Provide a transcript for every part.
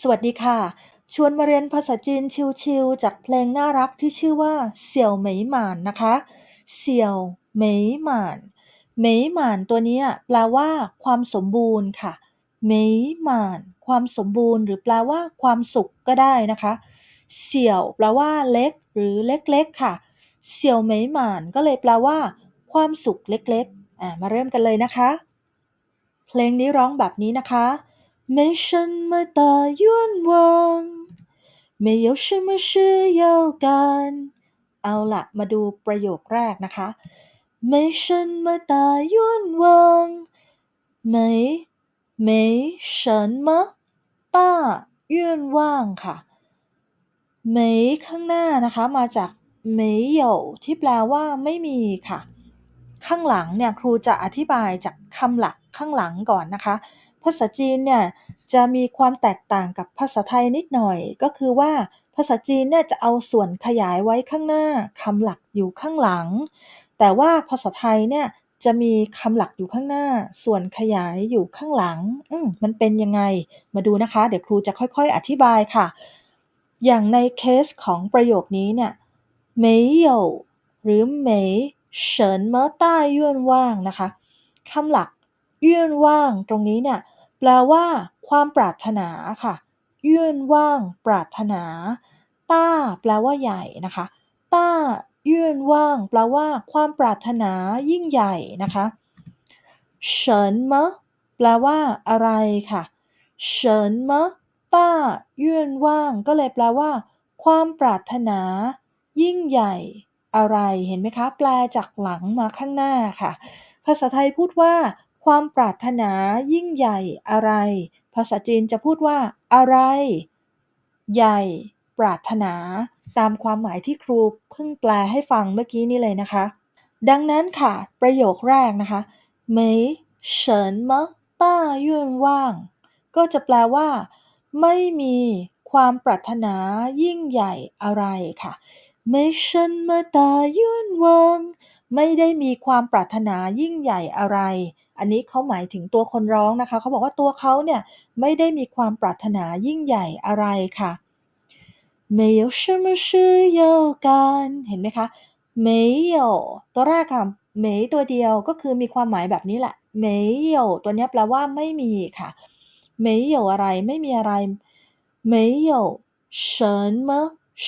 สวัสดีค่ะ ชวนมาเรียนภาษาจีนชิวๆจากเพลงน่ารักที่ชื่อว่า เสี่ยวเหมยหมานนะคะ เสี่ยวเหมยหมานเหมยหมานตัวนี้แปลว่าความสมบูรณ์ค่ะเหมยหมานความสมบูรณ์ หรือแปลว่าความสุขก็ได้นะคะ เสี่ยวแปลว่าเล็ก หรือเล็กๆค่ะ เสี่ยวเหมยหมานก็เลยแปลว่า ความสุขเล็กๆ อ่ามาเริ่มกันเลยนะคะ เพลงนี้ร้องแบบนี้นะคะ 没什么大愿望没有什么事要干เอาละมาดูประโยคแรกนะคะ没什么大愿望没没什么大愿望ค่ะ没ข้างหน้านะคะ มาจาก没有ที่แปลว่าไม่มีค่ะ ข้างหลังเนี่ยครูจะอธิบายจากคำหลักข้างหลังก่อนนะคะ ภาษาจีนเนี่ยจะมีความแตกต่างกับภาษาไทยนิดหน่อย ก็คือว่าภาษาจีนเนี่ยจะเอาส่วนขยายไว้ข้างหน้าคำหลักอยู่ข้างหลัง แต่ว่าภาษาไทยเนี่ยจะมีคำหลักอยู่ข้างหน้า ส่วนขยายอยู่ข้างหลัง อืมมันเป็นยังไง มาดูนะคะ เดี๋ยวครูจะค่อยๆ อธิบายค่ะ อย่างในเคสของประโยคนี้เนี่ย没有หรือ没什么大愿望นะคะคำหลักเยื่นว่างตรงนี้เนี่ย แปลว่า ความปรารถนาค่ะ ยื่นว่าง ปรารถนา ต้า แปลว่า ใหญ่นะคะ ต้า ยื่นว่าง แปลว่า ความปรารถนายิ่งใหญ่นะคะเฉินมะแปลว่า อะไรค่ะเฉินมะต้า ยื่นว่าง ก็เลยแปลว่า ความปรารถนา ยิ่งใหญ่ อะไร เห็นไหมคะ แปลจากหลังมาข้างหน้าค่ะ ภาษาไทยพูดว่า ความปรารถนายิ่งใหญ่อะไร ภาษาจีนจะพูดว่า อะไร ใหญ่ ปรารถนา ตามความหมายที่ครูเพิ่งแปลให้ฟังเมื่อกี้นี้เลยนะคะ ดังนั้นค่ะ ประโยคแรกนะคะ没什么大愿望ก็จะแปลว่า ไม่มีความปรารถนายิ่งใหญ่อะไรค่ะ没什么大愿望ไม่ได้มีความปรารถนายิ่งใหญ่อะไร อันนี้เขาหมายถึงตัวคนร้องนะคะ เขาบอกว่าตัวเขาเนี่ยไม่ได้มีความปรารถนายิ่งใหญ่อะไรค่ะ没有什么事要干เห็นไหมคะ没有ตัวแรกค่ะ没ตัวเดียวก็คือมีความหมายแบบนี้แหละ没有ตัวนี้แปลว่าไม่มีค่ะ没有อะไรไม่มีอะไร没有什么事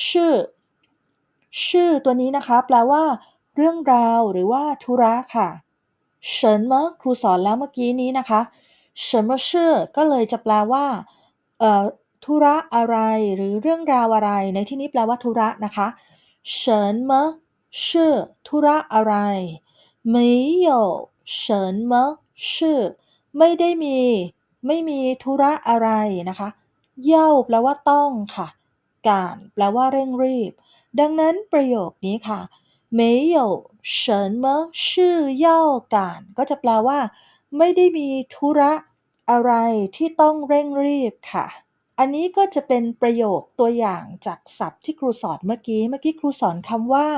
ชื่อตัวนี้นะคะ แปลว่า เรื่องราวหรือว่าธุระค่ะ เฉินเมอครูสอนแล้วเมื่อกี้นี้นะคะเฉินเมอชื่อก็เลยจะแปลว่าเอ่อธุระอะไรหรือเรื่องราวอะไร ในที่นี้แปลว่าธุระนะคะเฉินเมอชื่อธุระอะไรไม่有เฉินเมอชื่อไม่ได้มี ไม่มีธุระอะไรนะคะ เย่าแปลว่าต้องค่ะ การแปลว่าเร่งรีบ ดังนั้นประโยคนี้ค่ะ 没有什么事要赶ก็จะแปลว่า ไม่ได้มีธุระอะไรที่ต้องเร่งรีบค่ะ อันนี้ก็จะเป็นประโยคตัวอย่างจากศัพท์ที่ครูสอนเมื่อกี้ เมื่อกี้ครูสอนคำว่า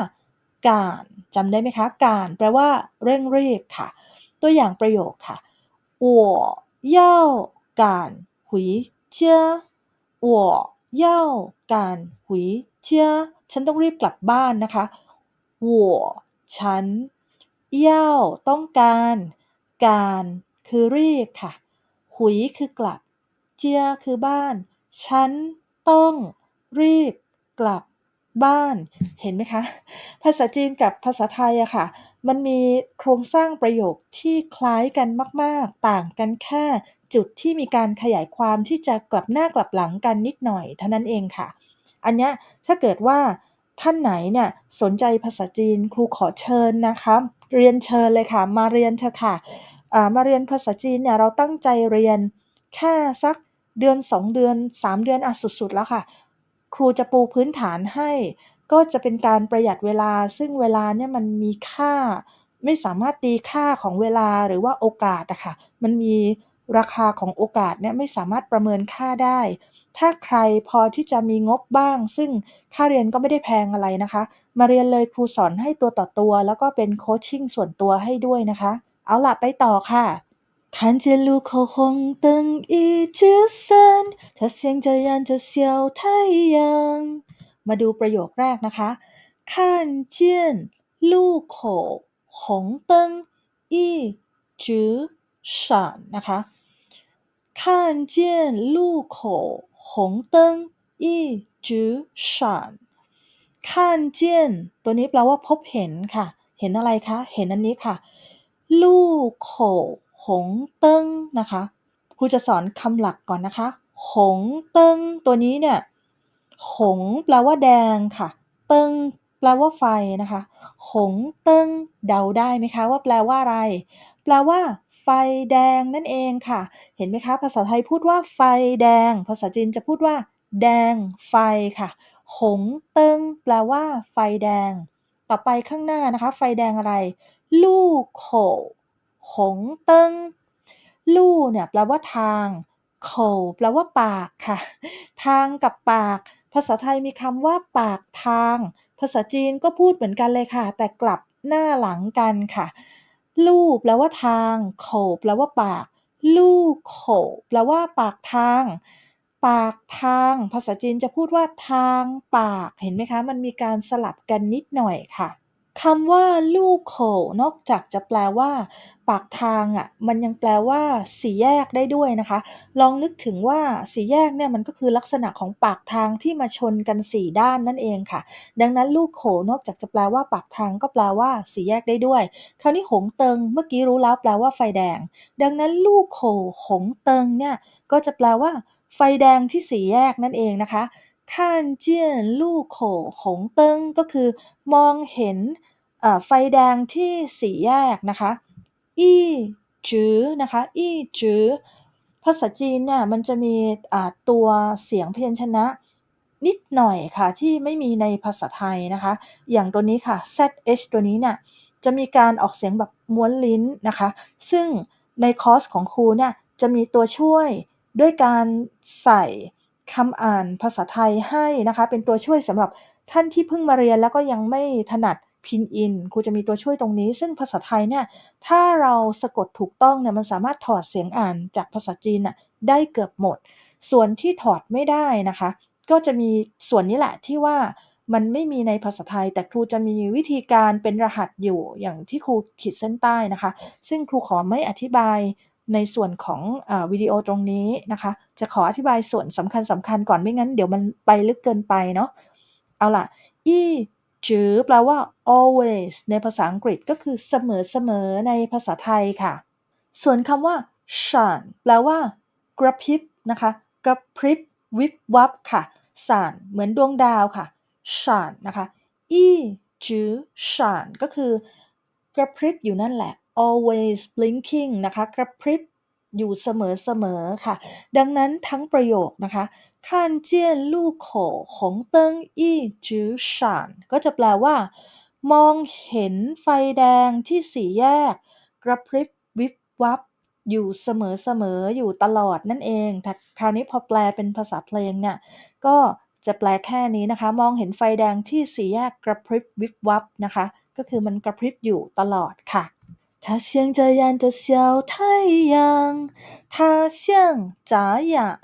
การจำได้ไหมคะ การแปลว่า เร่งรีบค่ะ ตัวอย่างประโยคค่ะ我要赶回家我要赶回家ฉันต้องรีบกลับบ้านนะคะ 我ฉันเย่าต้องการ การคือเรียบค่ะ หุยคือกลับ เจียคือบ้าน ฉันต้องรีบกลับบ้าน เห็นไหมคะ ภาษาจีนกับภาษาไทยอะค่ะ มันมีโครงสร้างประโยคที่คล้ายกันมาก ๆ ต่างกันแค่จุดที่มีการขยายความที่จะกลับหน้ากลับหลังกันนิดหน่อยเท่านั้นเองค่ะ อันนี้ถ้าเกิดว่า ท่านไหนเนี่ยสนใจภาษาจีนครูขอเชิญนะคะเรียนเชิญเลยค่ะ มาเรียนเถอะค่ะมาเรียนภาษาจีนเนี่ยเราตั้งใจเรียนแค่สักเดือน 2 เดือน 3 เดือนอะสุดๆแล้วค่ะ ครูจะปูพื้นฐานให้ ก็จะเป็นการประหยัดเวลา ซึ่งเวลาเนี่ยมันมีค่า ไม่สามารถตีค่าของเวลาหรือว่าโอกาสอะค่ะมันมี ราคาของโอกาสเนี่ยไม่สามารถประเมินค่าได้ ถ้าใครพอที่จะมีงบบ้าง ซึ่งค่าเรียนก็ไม่ได้แพงอะไรนะคะ มาเรียนเลยครูสอนให้ตัวต่อตัว แล้วก็เป็นโคชชิ่งส่วนตัวให้ด้วยนะคะ เอาล่ะไปต่อค่ะ看见路口红灯一直闪，他 它像这样的小太阳มาดูประโยคแรกนะคะ看见路口红灯一直 闪นะคะ看见路口红灯一直闪看见ตัวนี้แปลว่าพบเห็นค่ะ เห็นอะไรคะ เห็นอันนี้ค่ะลูโขหงเติ้งนะคะ ครูจะสอนคำหลักก่อนนะคะ หงเติ้งตัวนี้เนี่ย หงแปลว่าแดงค่ะ เติ้งแปลว่าไฟนะคะ หงเติ้งเดาได้ไหมคะว่าแปลว่าอะไร แปลว่า ไฟแดงนั่นเองค่ะ เห็นไหมคะ ภาษาไทยพูดว่าไฟแดง ภาษาจีนจะพูดว่า แดงไฟค่ะ หงเติ้งแปลว่า ไฟแดง ต่อไปข้างหน้านะคะ ไฟแดงอะไร ลู่โขหงเติ้งลู่เนี่ยแปลว่าทางโขแปลว่าปากค่ะ ทางกับปาก ภาษาไทยมีคำว่า ปากทาง ภาษาจีนก็พูดเหมือนกันเลยค่ะ แต่กลับหน้าหลังกันค่ะ ลู่แปลว่าทาง โขแปลว่าปาก ลู่โขแปลว่าปากทาง ปากทาง ภาษาจีนจะพูดว่าทางปาก เห็นไหมคะ มันมีการสลับกันนิดหน่อยค่ะ คำว่า ลู่โขนอกจากจะแปลว่า ปากทางอะมันยังแปลว่า สี่แยกได้ด้วยนะคะ ลองนึกถึงว่า สี่แยกเนี่ย มันก็คือลักษณะของปากทางที่มาชนกันสี่ด้านนั่นเองค่ะ ดังนั้น ลู่โขนอกจากจะแปลว่า ปากทาง ก็แปลว่า สี่แยกได้ด้วย คราวนี้ หงเติง เมื่อกี้รู้แล้วแปลว่า ไฟแดง ดังนั้น ลู่โขหงเติง เนี่ย ก็จะแปลว่า ไฟแดงที่สี่แยกนั่นเองนะคะ 看见路口红灯ก็คือ มองเห็นไฟแดงที่สี่แยกนะคะอี้จื้อนะคะอี้จื้อภาษาจีนเนี่ยมันจะมีตัวเสียงพยัญชนะ นิดหน่อยค่ะที่ไม่มีในภาษาไทยนะคะ อย่างตัวนี้ค่ะ zh ตัวนี้เนี่ยจะมีการออกเสียงแบบม้วนลิ้นนะคะ ซึ่งในคอร์สของครูเนี่ยจะมีตัวช่วยด้วยการใส่ คำอ่านภาษาไทยให้นะคะ เป็นตัวช่วยสำหรับท่านที่เพิ่งมาเรียนแล้วก็ยังไม่ถนัดพินอินครูจะมีตัวช่วยตรงนี้ ซึ่งภาษาไทยเนี่ยถ้าเราสะกดถูกต้องเนี่ยมันสามารถถอดเสียงอ่านจากภาษาจีนน่ะได้เกือบหมด ส่วนที่ถอดไม่ได้นะคะ ก็จะมีส่วนนี้แหละที่ว่ามันไม่มีในภาษาไทย แต่ครูจะมีวิธีการเป็นรหัสอยู่อย่างที่ครูขีดเส้นใต้นะคะ ซึ่งครูขอไม่อธิบาย ในส่วนของอวิดีโอตรงนี้นะคะ จะขออธิบายส่วนสำคัญสำคัญก่อนไม่งั้นเดี๋ยวมันไปลึกเกินไปเนาะเอาล่ะอีจือแปลว่า always ในภาษาอังกฤษก็คือเสมอเสมอในภาษาไทยค่ะ ส่วนคำว่า shine แปลว่า กระพริบนะคะ กระพริบวิบวับค่ะสานเหมือนดวงดาวค่ะ shine นะคะอีจือ shine ก็คือกระพริบอยู่นั่นแหละ always blinking นะคะกระพริบอยู่เสมอๆค่ะ ดังนั้นทั้งประโยคนะคะ看见路口红灯一直闪ก็จะแปลว่า มองเห็นไฟแดงที่สี่แยก กระพริบวิบวับ อยู่เสมอๆอยู่ตลอดนั่นเองแต่คราวนี้พอแปลเป็นภาษาเพลงเนี่ยก็จะแปลแค่นี้นะคะ มองเห็นไฟแดงที่สี่แยกกระพริบวิบวับนะคะ ก็คือมันกระพริบอยู่ตลอดค่ะ 它像这样的小太阳，它像眨眼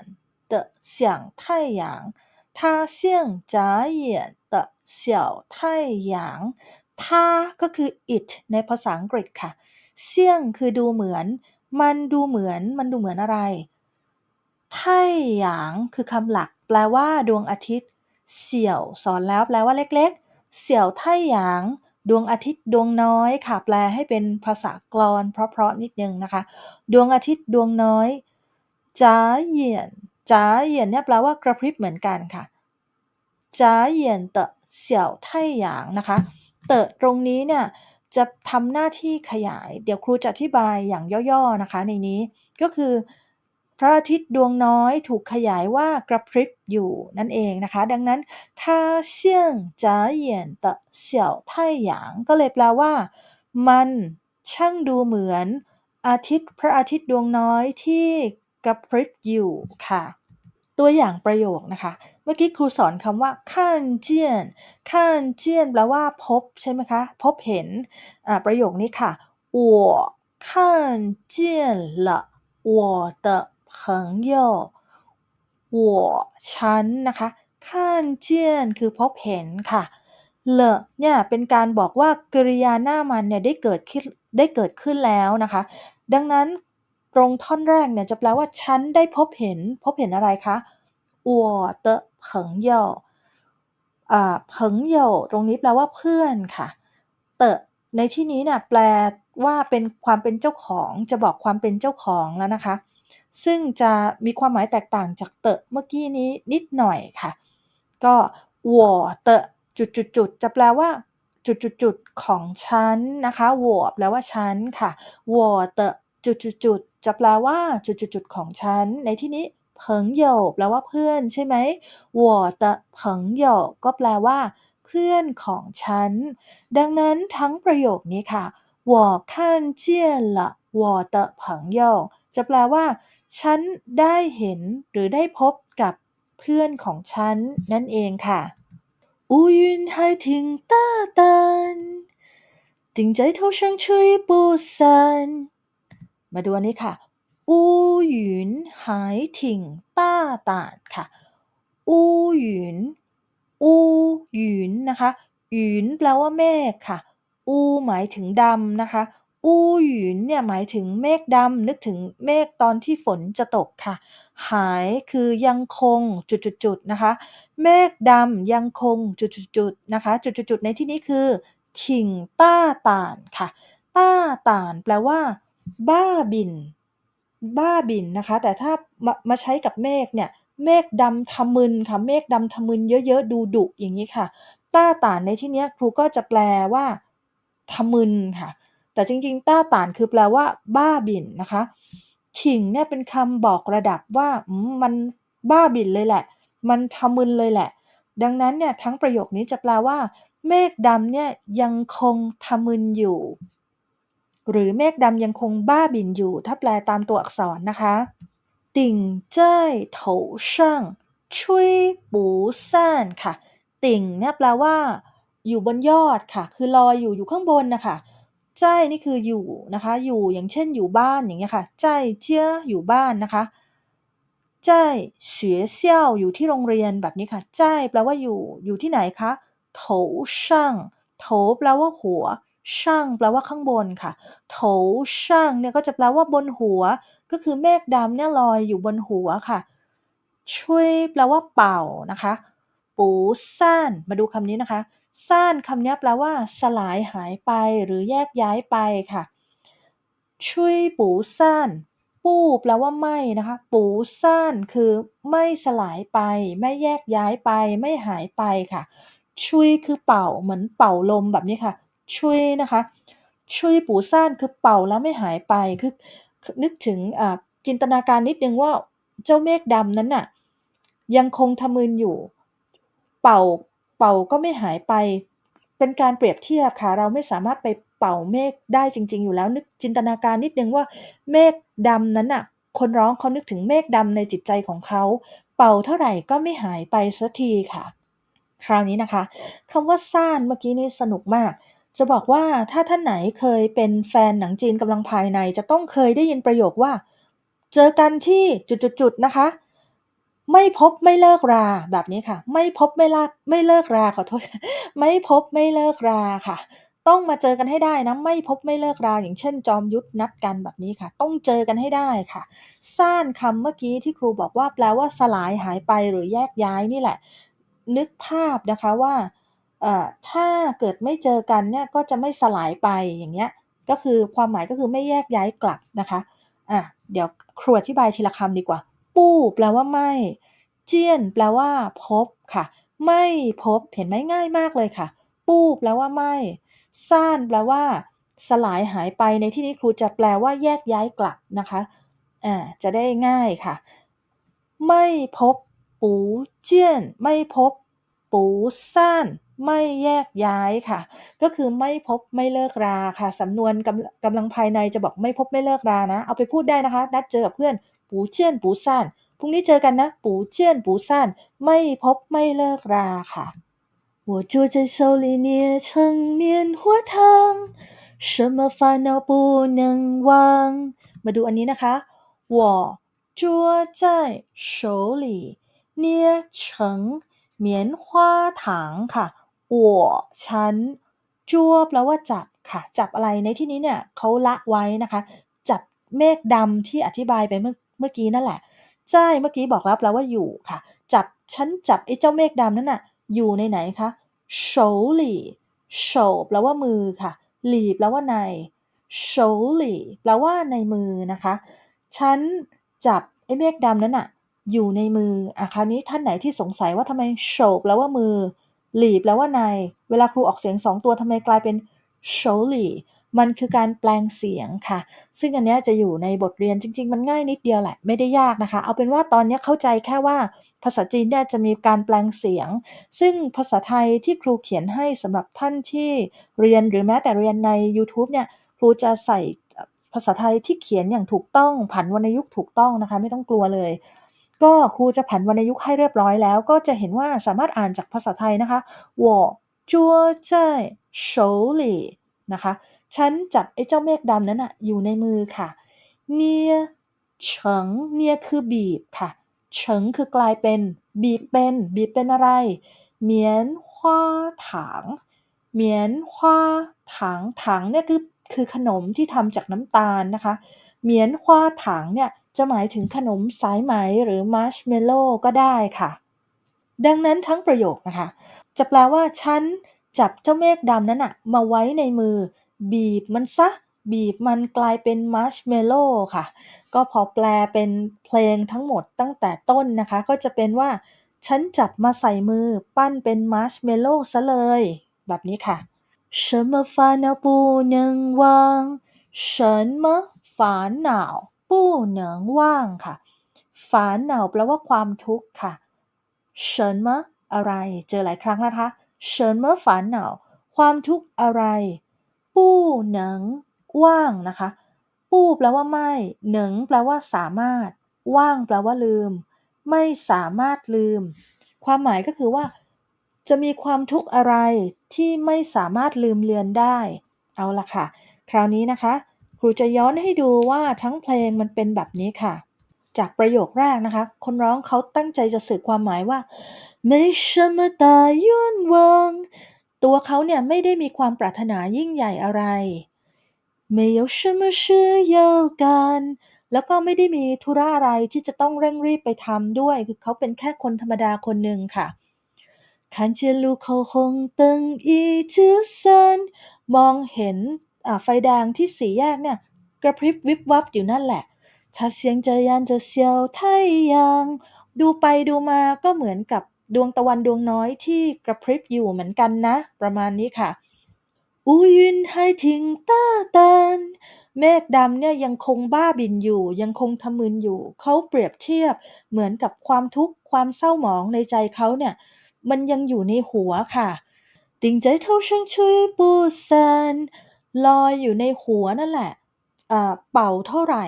的小太阳，它像眨眼的小太阳它ก็คือ it ในภาษาอังกฤษค่ะเสี่ยงคือดูเหมือน มันดูเหมือน มันดูเหมือนอะไรไท่หยางคือคำหลัก แปลว่า ดวงอาทิตย์ เสี่ยว สอนแล้วแปลว่าเล็กๆ เสี่ยวไท่หยาง ดวงอาทิตย์ดวงน้อยค่ะ แปลให้เป็นภาษากลอนเพราะๆนิดนึงนะคะ ดวงอาทิตย์ดวงน้อยจ้าเหยียนจ้าเหยียนเนี่ยแปลว่ากระพริบเหมือนกันค่ะจ้าเหยียนเตะเสี่ยวไท่หยางนะคะ เตะตรงนี้เนี่ยจะทำหน้าที่ขยาย เดี๋ยวครูจะอธิบายอย่างย่อๆนะคะ ในนี้ก็คือ พระอาทิตย์ดวงน้อยถูกขยายว่ากระพริบอยู่นั่นเองนะคะ ดังนั้น它像眨眼的小太阳ก็เลยแปลว่า มันช่างดูเหมือน อาทิตย์พระอาทิตย์ดวงน้อยที่กระพริบอยู่ค่ะ ตัวอย่างประโยคนะคะ เมื่อกี้ครูสอนคำว่า看见看见แปลว่าพบใช่ไหมคะ พบเห็นประโยคนี้ค่ะ我看见了我的 เพิงเยหัวฉันนะคะข้านเจียนคือพบเห็นค่ะเลอเนี่ยเป็นการบอกว่ากริยาหน้ามันเนี่ยได้เกิดขึ้นได้เกิดขึ้นแล้วนะคะ ดังนั้นตรงท่อนแรกเนี่ยจะแปลว่าฉันได้พบเห็น พบเห็นอะไรคะอัวเตอเพิงเย่าเพิงโยตรงนี้แปลว่าเพื่อนค่ะ เตอในที่นี้เนี่ยแปลว่าเป็นความเป็นเจ้าของจะบอกความเป็นเจ้าของแล้วนะคะ ซึ่งจะมีความหมายแตกต่างจากเตะเมื่อกี้นี้นิดหน่อยค่ะ ก็我的จุดจุดจุดจะแปลว่า จุดจุดจุดของฉันนะคะ我แปลว่าฉันค่ะ我的จุดจุดจุดจะแปลว่า จุดจุดจุดของฉัน ในที่นี้เพิงโยแปลว่าเพื่อนใช่ไหม我的朋友ก็แปลว่า เพื่อนของฉัน ดังนั้นทั้งประโยคนี้ค่ะ我看见了我的朋友จะแปลว่า ฉันได้เห็นหรือได้พบกับเพื่อนของฉัน นั่นเองค่ะ乌云还挺大胆顶在头上吹不散มาดูอันนี้ค่ะ乌云还挺大胆ค่ะ乌云อูหยุนนะคะหยุนแปลว่าเมฆค่ะ อูหมายถึงดำนะคะ อูหยุนเนี่ยหมายถึงเมฆดำ นึกถึงเมฆตอนที่ฝนจะตกค่ะ หาย คือยังคง จุด ๆ ๆ นะคะ เมฆดำยังคง จุด ๆ ๆ นะคะ จุด ๆ ๆ ในที่นี้คือถิ่งต้าต่านค่ะ ต้าต่านแปลว่า บ้าบินบ้าบินนะคะ แต่ถ้ามา มาใช้กับเมฆเนี่ย เมฆดำทะมึนค่ะ เมฆดำทะมึนเยอะ ๆ ดูดุ อย่างนี้ค่ะ ต้าต่านในที่นี้ครูก็จะแปลว่า ทะมึนค่ะ แต่จริง ๆ ต้าตานคือแปลว่า บ้าบินนะคะขิงเนี่ยเป็นคำบอกระดับว่ามันบ้าบินเลยแหละ มันทำมึนเลยแหละ ดังนั้นเนี่ยทั้งประโยคนี้จะแปลว่า เมฆดำเนี่ยยังคงทำมึนอยู่ หรือเมฆดำยังคงบ้าบินอยู่ ถ้าแปลตามตัวอักษรนะคะติ่งเจ้ยโถช่างช่วยปูซ่านค่ะ ติ่งเนี่ยแปลว่า อยู่บนยอดค่ะ คือลอยอยู่อยู่ข้างบนนะคะ ใจนี่คืออยู่นะคะ อยู่อย่างเช่นอยู่บ้านอย่างเงี้ยค่ะ ใจเจี้ยอยู่บ้านนะคะ ใจ学校อยู่ที่โรงเรียนแบบนี้ค่ะ ใจแปลว่าอยู่ อยู่ที่ไหนคะโถช่างโถแปลว่าหัว ช่างแปลว่าข้างบนค่ะ โถช่างเนี่ยก็จะแปลว่าบนหัว ก็คือเมฆดำเนี่ยลอยอยู่บนหัวค่ะ ช่วยแปลว่าเป่านะคะ ปูซ่าน มาดูคำนี้นะคะ ซ่านคำนี้แปลว่า สลายหายไปหรือแยกย้ายไปค่ะช่วยปูซ่านปู้แปลว่าไม่นะคะ ปูซ่านคือไม่สลายไป ไม่แยกย้ายไป ไม่หายไปค่ะ ชุยคือเป่าเหมือนเป่าลมแบบนี้ค่ะ ชุยนะคะ ชุยปูซ่านคือเป่าแล้วไม่หายไปคือนึกถึงจินตนาการนิดนึงว่าเจ้าเมฆดำนั้นน่ะยังคงทะมึนอยู่ เป่า เป่าก็ไม่หายไป เป็นการเปรียบเทียบค่ะ เราไม่สามารถไปเป่าเมฆได้จริง ๆ อยู่แล้ว นึกจินตนาการนิดนึงว่าเมฆดำนั้นน่ะ คนร้องเขานึกถึงเมฆดำในจิตใจของเขา เป่าเท่าไหร่ก็ไม่หายไปสักทีค่ะ คราวนี้นะคะคำว่าซ่านเมื่อกี้นี้สนุกมากจะบอกว่าถ้าท่านไหนเคยเป็นแฟนหนังจีนกำลังภายใน จะต้องเคยได้ยินประโยคว่า เจอกันที่จุดๆนะคะ ไม่พบไม่เลิกรา แบบนี้ค่ะ ไม่พบไม่ลาไม่เลิกรา ขอโทษ ไม่พบไม่เลิกราค่ะ ต้องมาเจอกันให้ได้นะ ไม่พบไม่เลิกรา อย่างเช่น จอมยุทธนัดกันแบบนี้ค่ะ ต้องเจอกันให้ได้ค่ะ ซ่านคำเมื่อกี้ที่ครูบอกว่าแปลว่าสลายหายไปหรือแยกย้ายนี่แหละ นึกภาพนะคะว่าถ้าเกิดไม่เจอกันเนี่ยก็จะไม่สลายไปอย่างเงี้ย ก็คือความหมายก็คือไม่แยกย้ายกลับนะคะอะเดี๋ยวครูอธิบายทีละคำดีกว่า ปู้ แปลว่าไม่ เจียน แปลว่า พบค่ะ ไม่พบ เห็นไหมง่ายมากเลยค่ะ ปู้ แปลว่าไม่ ซ่าน แปลว่า สลายหายไป ในที่นี้ครูจะแปลว่าแยกย้ายกลับนะคะ อ่า จะได้ง่ายค่ะ ไม่พบ ปูเจียน ไม่พบ ปูซ่าน ไม่แยกย้ายค่ะ ก็คือไม่พบไม่เลิกราค่ะ สำนวนกำกำลังภายในจะบอกไม่พบไม่เลิกรานะ เอาไปพูดได้นะคะ นัดเจอกับเพื่อน ปูเจียนปูซ่านพรุ่งนี้เจอกันนะ ปูเจียนปูซ่านไม่พบไม่เลิกราค่ะ我捉在手里捏成棉花糖什么烦恼不能忘มาดูอันนี้นะคะ我捉在手里 捏成棉花糖ค่ะ我ฉันจัวแปลว่าจับค่ะ จับอะไรในที่นี้เนี่ยเขาละไว้นะคะ จับเมฆดำที่อธิบายไปเมื่อ เมื่อกี้นั่นแหละ ใช่เมื่อกี้บอกแล้วแปลว่าอยู่ค่ะ จับฉันจับไอ้เจ้าเมฆดำนั่นน่ะ อยู่ในไหนคะโฉลี่โฉบแปลว่ามือค่ะ หลีแปลว่าในโฉลี่แปลว่าในมือนะคะ ฉันจับไอ้เมฆดำนั่นน่ะ อยู่ในมืออะคราวนี้ท่านไหนที่สงสัยว่าทำไมโฉบแปลว่ามือ หลีแปลว่าใน เวลาครูออกเสียงสองตัวทำไมกลายเป็นโฉลี่ มันคือการแปลงเสียงค่ะ ซึ่งอันนี้จะอยู่ในบทเรียนจริง ๆ มันง่ายนิดเดียวแหละ ไม่ได้ยากนะคะ เอาเป็นว่าตอนนี้เข้าใจแค่ว่าภาษาจีนเนี่ยจะมีการแปลงเสียง ซึ่งภาษาไทยที่ครูเขียนให้สำหรับท่านที่เรียนหรือแม้แต่เรียนใน YouTube เนี่ยครูจะใส่ภาษาไทยที่เขียนอย่างถูกต้องผันวรรณยุกถูกต้องนะคะ ไม่ต้องกลัวเลย ก็ครูจะผันวรรณยุกให้เรียบร้อยแล้ว ก็จะเห็นว่าสามารถอ่านจากภาษาไทยนะคะวจัวใจ手里 นะคะ ฉันจับไอ้เจ้าเมฆดำนั้นอะอยู่ในมือค่ะ เนียเฉิงเนียคือบีบค่ะ เฉิงคือกลายเป็นบีบเป็นบีบเป็นอะไร เหมียนฮวาถางเหมียนฮวาถางถางเนี่ยคือคือขนมที่ทำจากน้ำตาลนะคะ เหมียนฮวาถางเนี่ยจะหมายถึงขนมสายไหมหรือมาร์ชเมลโล่ก็ได้ค่ะ ดังนั้นทั้งประโยคนะคะ จะแปลว่าฉัน จับเจ้าเมฆดำนั้นอะมาไว้ในมือ บีบมันซะ บีบมันกลายเป็นมาร์ชเมลโล่ค่ะ ก็พอแปลเป็นเพลงทั้งหมดตั้งแต่ต้นนะคะ ก็จะเป็นว่า ฉันจับมาใส่มือปั้นเป็นมาร์ชเมลโล่ซะเลย แบบนี้ค่ะ什么烦恼不能忘什么烦恼不能忘ค่ะ烦恼แปลว่าความทุกข์ค่ะ什么อะไร เจอหลายครั้งนะคะ เชิญเมื่อฝัน什么烦恼ความทุกข์อะไร ปู้หนัง ว่างนะคะ ปู้แปลว่าไม่ หนังแปลว่าสามารถ ว่างแปลว่าลืม ไม่สามารถลืม ความหมายก็คือว่า จะมีความทุกข์อะไรที่ไม่สามารถลืมเลือนได้ เอาละค่ะ คราวนี้นะคะ ครูจะย้อนให้ดูว่าทั้งเพลงมันเป็นแบบนี้ค่ะ จากประโยคแรกนะคะ คนร้องเขาตั้งใจจะสื่อความหมายว่า 没什么大愿望ตัวเขาเนี่ยไม่ได้มีความปรารถนายิ่งใหญ่อะไร没有什么事要干แล้วก็ไม่ได้มีธุระอะไรที่จะต้องเร่งรีบไปทำด้วย คือเขาเป็นแค่คนธรรมดาคนหนึ่งค่ะ看见路口红灯一直闪มองเห็นไฟแดงที่สี่แยกเนี่ย กระพริบวิบวับอยู่นั่นแหละ他像这样的小太阳ดูไปดูมาก็เหมือนกับ ดวงตะวันดวงน้อยที่กระพริบอยู่เหมือนกันนะ ประมาณนี้ค่ะอูยินให้ทิงต้าตันเมฆดำเนี่ยยังคงบ้าบินอยู่ ยังคงทะมึนอยู่ เขาเปรียบเทียบเหมือนกับความทุกข์ความเศร้าหมองในใจเขาเนี่ย มันยังอยู่ในหัวค่ะติงใจเท่าช่างช่วยปูซันลอยอยู่ในหัวนั่นแหละเป่าเท่าไหร่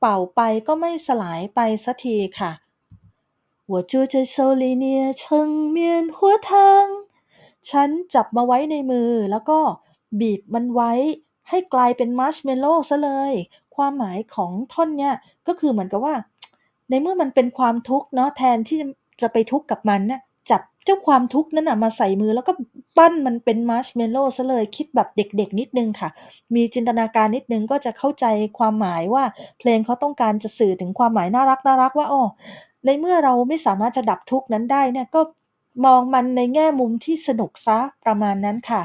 เป่าไปก็ไม่สลายไปสักทีค่ะ 我捉在手里捏成棉花糖ฉันจับมาไว้ในมือแล้วก็บีบมันไว้ให้กลายเป็นมาร์ชเมลโล่ซะเลย ความหมายของท่อนเนี้ยก็คือเหมือนกับว่า ในเมื่อมันเป็นความทุกข์เนาะแทนที่จะไปทุกข์กับมันนะจับเจ้าความทุกข์นั้นนะมาใส่มือแล้วก็ปั้นมันเป็นมาร์ชเมลโล่ซะเลย คิดแบบเด็กๆนิดนึงค่ะ มีจินตนาการนิดนึงก็จะเข้าใจความหมายว่า เพลงเขาต้องการจะสื่อถึงความหมายน่ารักน่ารักว่าอ๋อ ในเมื่อเราไม่สามารถจะดับทุกข์นั้นได้เนี่ยก็มองมันในแง่มุมที่สนุกซะประมาณนั้นค่ะ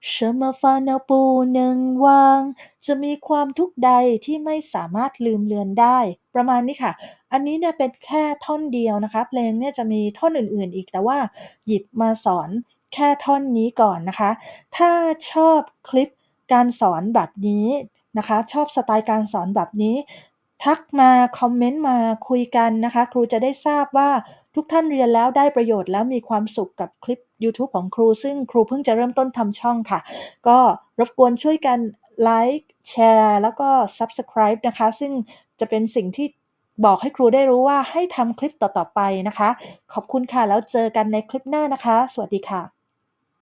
什么烦恼不能忘จะมีความทุกข์ใดที่ไม่สามารถลืมเลือนได้ ประมาณนี้ค่ะ อันนี้เนี่ยเป็นแค่ท่อนเดียวนะคะ เพลงเนี่ยจะมีท่อนอื่นๆอีกแต่ว่า หยิบมาสอนแค่ท่อนนี้ก่อนนะคะ ถ้าชอบคลิปการสอนแบบนี้นะคะ ชอบสไตล์การสอนแบบนี้ ทักมา คอมเมนต์มา คุยกันนะคะ ครูจะได้ทราบว่า ทุกท่านเรียนแล้วได้ประโยชน์ แล้วมีความสุขกับคลิป YouTube ของครู ซึ่งครูเพิ่งจะเริ่มต้นทำช่องค่ะ ก็รบกวนช่วยกันไลค์แชร์แล้วก็ Subscribe นะคะ ซึ่งจะเป็นสิ่งที่บอกให้ครูได้รู้ว่าให้ทำคลิปต่อ ๆ ไปนะคะ ขอบคุณค่ะ แล้วเจอกันในคลิปหน้านะคะ สวัสดีค่ะ